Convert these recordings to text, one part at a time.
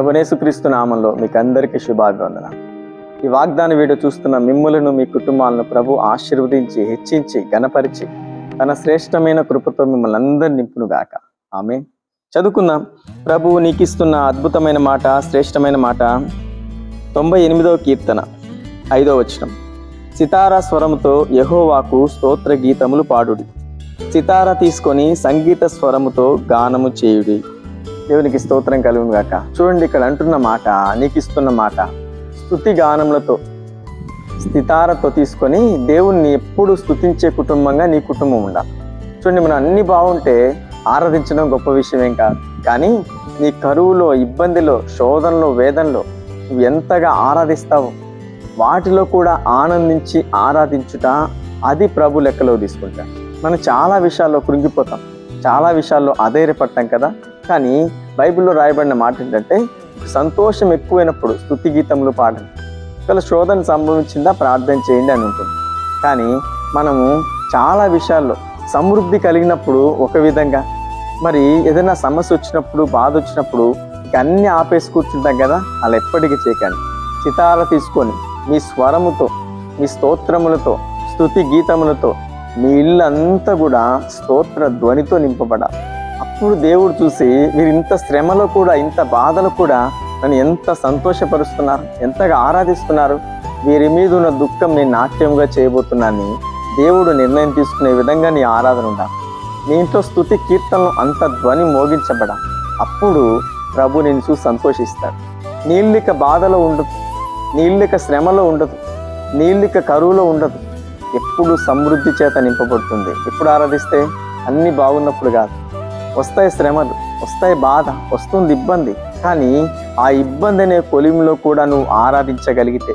ప్రభునేసుక్రీస్తు నామంలో మీకు అందరికీ శుభాభివందన ఈ వాగ్దాన వీడియో చూస్తున్న మిమ్ములను మీ కుటుంబాలను ప్రభు ఆశీర్వదించి హెచ్చించి గణపరిచి తన శ్రేష్టమైన కృపతో మిమ్మల్ని అందరిని నింపునుగాక. ఆమె చదువుకుందాం. ప్రభు నీకు ఇస్తున్న అద్భుతమైన మాట శ్రేష్టమైన మాట. తొంభై ఎనిమిదవ కీర్తన ఐదవ వచనం. సితారా స్వరముతో యహోవాకు స్తోత్ర గీతములు పాడుడి. సితారా తీసుకొని సంగీత స్వరముతో గానము చేయుడి. దేవునికి స్తోత్రం కలుగును గాక. చూడండి ఇక్కడ అంటున్న మాట నీకు ఇస్తున్న మాట. స్థుతి గానములతో స్థితారతో తీసుకొని దేవుణ్ణి ఎప్పుడు స్థుతించే కుటుంబంగా నీ కుటుంబం ఉండాలి. చూడండి మనం అన్ని బాగుంటే ఆరాధించడం గొప్ప విషయం ఏం కాదు. కానీ నీ కరువులో ఇబ్బందిలో శోధనలో వేదనలో నువ్వు ఎంతగా ఆరాధిస్తావో వాటిలో కూడా ఆనందించి ఆరాధించుట అది ప్రభు లెక్కలో తీసుకుంటా. మనం చాలా విషయాల్లో కృంగిపోతాం. చాలా విషయాల్లో అధైర్యపడతాం కదా. కానీ బైబిల్లో రాయబడిన మాట ఏంటంటే సంతోషం ఎక్కువైనప్పుడు స్థుతి గీతములు పాడండి. ఒకవేళ శోధన సంభవించిందా ప్రార్థన చేయండి అని ఉంటుంది. కానీ మనము చాలా విషయాల్లో సమృద్ధి కలిగినప్పుడు ఒక విధంగా మరి ఏదైనా సమస్య వచ్చినప్పుడు బాధ వచ్చినప్పుడు అన్నీ ఆపేసి కూర్చుంటాం కదా అలా ఎప్పటికీ చేయకండి. చితార తీసుకొని మీ స్వరముతో మీ స్తోత్రములతో స్థుతి గీతములతో మీ ఇల్లు అంతా కూడా స్తోత్ర ధ్వనితో నింపబడాలి. అప్పుడు దేవుడు చూసి మీరు ఇంత శ్రమలో కూడా ఇంత బాధలు కూడా నన్ను ఎంత సంతోషపరుస్తున్నారు ఎంతగా ఆరాధిస్తున్నారు వీరి మీద ఉన్న దుఃఖం నేను నాట్యంగా చేయబోతున్నాను దేవుడు నిర్ణయం తీసుకునే విధంగా నీ ఆరాధన ఉండాలి. నీ ఇంట్లో స్థుతి కీర్తనలు అంత ధ్వని మోగించబడ అప్పుడు ప్రభు నేను చూసి సంతోషిస్తాడు నీళ్ళిక బాధలో ఉండదు నీళ్ళిక శ్రమలో ఉండదు నీళ్ళిక కరువులో ఉండదు ఎప్పుడు సమృద్ధి చేత నింపబడుతుంది. ఎప్పుడు ఆరాధిస్తే అన్నీ బాగున్నప్పుడు కాదు. వస్తాయి శ్రమలు వస్తాయి బాధ వస్తుంది ఇబ్బంది. కానీ ఆ ఇబ్బంది అనే కొలిమిలో కూడా నువ్వు ఆరాధించగలిగితే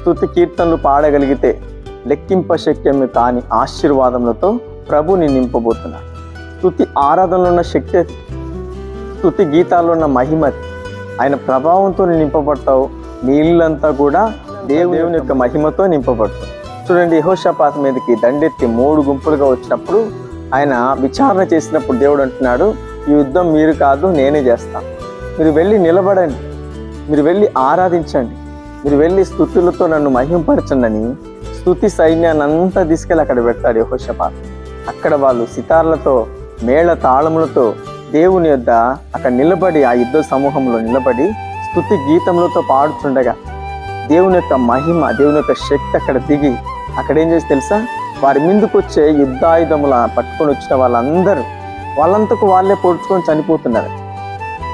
స్థుతి కీర్తనలు పాడగలిగితే లెక్కింప శక్యము కాని ఆశీర్వాదములతో ప్రభుని నింపబోతున్నాడు. స్థుతి ఆరాధనలో ఉన్న శక్తి అది. స్థుతి గీతాల్లో ఉన్న మహిమ ఆయన ప్రభావంతో నింపబడతావు. నీళ్ళంతా కూడా దేవుని యొక్క మహిమతో నింపబడుతుంది చూడండి యహోషపాత మీదకి దండెత్తి మూడు గుంపులుగా వచ్చినప్పుడు ఆయన విచారణ చేసినప్పుడు దేవుడు అంటున్నాడు ఈ యుద్ధం మీరు కాదు నేనే చేస్తాను మీరు వెళ్ళి నిలబడండి. మీరు వెళ్ళి ఆరాధించండి. మీరు వెళ్ళి స్థుతులతో నన్ను మహింపరచండి స్థుతి సైన్యాన్ని అంతా తీసుకెళ్ళి అక్కడ పెడతాడు యహోషపాత. అక్కడ వాళ్ళు సితార్లతో మేళ తాళములతో దేవుని యొద్ద అక్కడ నిలబడి ఆ యుద్ధ సమూహంలో నిలబడి స్థుతి గీతములతో పాడుతుండగా దేవుని యొక్క మహిమ దేవుని యొక్క శక్తి అక్కడ దిగి అక్కడ ఏం చేసి తెలుసా? వారి ముందుకు వచ్చే యుద్ధాయుధముల పట్టుకొని వచ్చిన వాళ్ళందరూ వాళ్ళంతకు వాళ్ళే పొడుచుకొని చనిపోతున్నారు.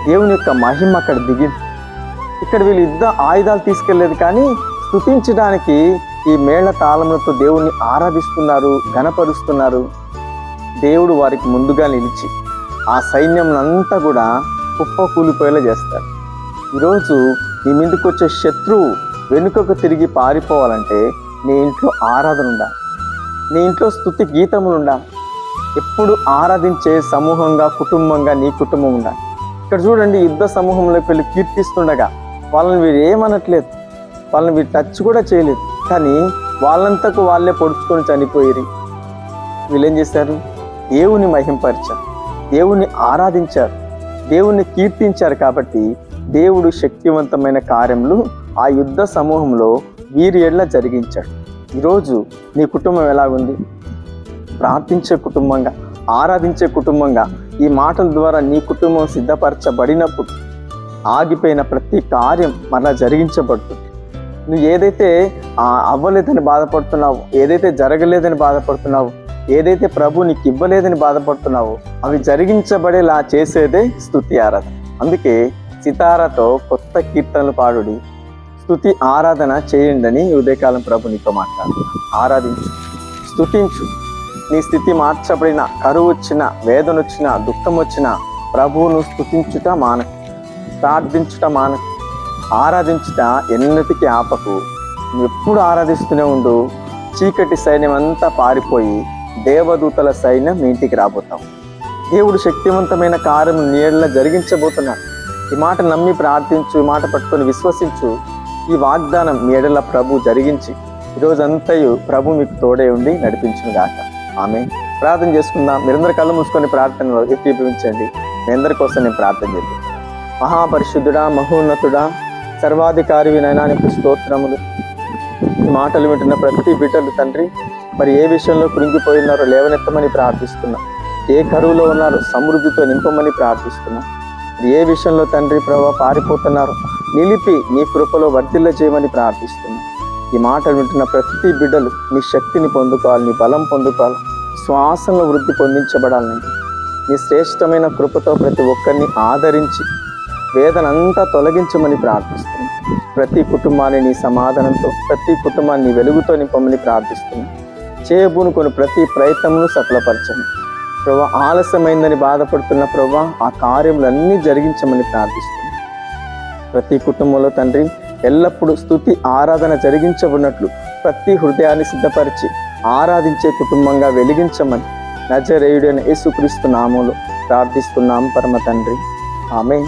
దేవుని యొక్క మహిమ అక్కడ దిగింది. ఇక్కడ వీళ్ళు యుద్ధ ఆయుధాలు తీసుకెళ్ళేదు కానీ స్థుతించడానికి ఈ మేళ తాళములతో దేవుణ్ణి ఆరాధిస్తున్నారు గణపరుస్తున్నారు దేవుడు వారికి ముందుగా నిలిచి ఆ సైన్యంనంతా కూడా కుప్ప కూలిపోయేలా చేస్తారు. ఈరోజు నీ మీదకి వచ్చే శత్రువు వెనుకకు తిరిగి పారిపోవాలంటే నీ ఇంట్లో ఆరాధన ఉండాలి నీ ఇంట్లో స్థుతి గీతములు ఉండాలి ఎప్పుడు ఆరాధించే సమూహంగా కుటుంబంగా నీ కుటుంబం ఉండాలి ఇక్కడ చూడండి యుద్ధ సమూహంలోకి వెళ్ళి కీర్తిస్తుండగా వాళ్ళని వీరు ఏమనట్లేదు. వాళ్ళని వీరు టచ్ కూడా చేయలేదు. కానీ వాళ్ళంతకు వాళ్ళే పొడుచుకొని చనిపోయారు. వీళ్ళు ఏం చేశారు? దేవుని మహింపరిచారు. దేవుని ఆరాధించారు. దేవుని కీర్తించారు కాబట్టి దేవుడు శక్తివంతమైన కార్యములు ఆ యుద్ధ సమూహంలో వీరి ఎడ్ల జరిగించాడు. ఈరోజు నీ కుటుంబం ఎలాగుంది? ప్రార్థించే కుటుంబంగా ఆరాధించే కుటుంబంగా ఈ మాటల ద్వారా నీ కుటుంబం సిద్ధపరచబడినప్పుడు ఆగిపోయిన ప్రతి కార్యం మరలా జరిగించబడుతుంది. నువ్వు ఏదైతే అవ్వలేదని బాధపడుతున్నావు ఏదైతే జరగలేదని బాధపడుతున్నావు ఏదైతే ప్రభు నీకు ఇవ్వలేదని బాధపడుతున్నావో అవి జరిగించబడేలా చేసేదే స్థుతి ఆరాధన. అందుకే సితారాతో కొత్త కీర్తనలు పాడుడి స్థుతి ఆరాధన చేయండి ఉదయకాలం ప్రభు నీతో మాట్లాడుతున్నాను. ఆరాధించు స్థుతించు. నీ స్థితి మార్చబడిన కరువు వచ్చిన వేదన వచ్చిన దుఃఖం వచ్చిన ప్రభువును స్థుతించుట మానకు ప్రార్థించుట మానకు ఆరాధించుట ఎన్నటికీ ఆపకు. నువ్వు ఎప్పుడు ఆరాధిస్తూనే ఉండు. చీకటి సైన్యం అంతా పారిపోయి దేవదూతల సైన్యం మీ ఇంటికి రాబోతాం. దేవుడు శక్తివంతమైన కార్యం నీళ్ళ జరిగించబోతున్నాడు. ఈ మాట నమ్మి ప్రార్థించు ఈ మాట పట్టుకొని విశ్వసించు. ఈ వాగ్దానం మేడల ప్రభు జరిగించి ఈరోజంతయు ప్రభు మీకు తోడే ఉండి నడిపించిన గాక ఆమె ప్రార్థన చేసుకుందాం. మీరందరూ కళ్ళు మూసుకొని ప్రార్థనలో ఎక్కిపించండి మీ అందరి కోసం నేను ప్రార్థన చేద్దాం. మహాపరిశుద్ధుడా మహోన్నతుడా సర్వాధికారి వినయనానికి స్తోత్రములు. ఈ మాటలు వింటున్న ప్రతి బిడ్డలు తండ్రి మరి ఏ విషయంలో కృంగిపోయినారో లేవనెత్తమని ప్రార్థిస్తున్నా. ఏ కరువులో ఉన్నారో సమృద్ధితో నింపమని ప్రార్థిస్తున్నా. ఏ విషయంలో తండ్రి ప్రభావ పారిపోతున్నారో నిలిపి నీ కృపలో వర్ధిల్ల చేయమని ప్రార్థిస్తున్నాను ఈ మాటలు వింటున్న ప్రతి బిడ్డలు నీ శక్తిని పొందుకోవాలి నీ బలం పొందుకోవాలి శ్వాసంలో వృద్ధి పొందించబడాలని నీ శ్రేష్టమైన కృపతో ప్రతి ఒక్కరిని ఆదరించి వేదనంతా తొలగించమని ప్రార్థిస్తున్నాను ప్రతి కుటుంబాన్ని నీ సమాధానంతో ప్రతి కుటుంబాన్ని వెలుగుతో నింపమని ప్రార్థిస్తున్నాను చేయబూనుకొని ప్రతి ప్రయత్నమును సఫలపరచము. ప్రభా ఆలస్యమైందని బాధపడుతున్న ప్రభా ఆ కార్యములన్నీ జరిగించమని ప్రార్థిస్తున్నాను ప్రతి కుటుంబంలో తండ్రి ఎల్లప్పుడూ స్థుతి ఆరాధన జరిగించబడినట్లు ప్రతి హృదయాన్ని సిద్ధపరిచి ఆరాధించే కుటుంబంగా వెలిగించమని నజరేయుడైన యేసుక్రీస్తు నామములో ప్రార్థిస్తున్నాం పరమ తండ్రి. ఆమె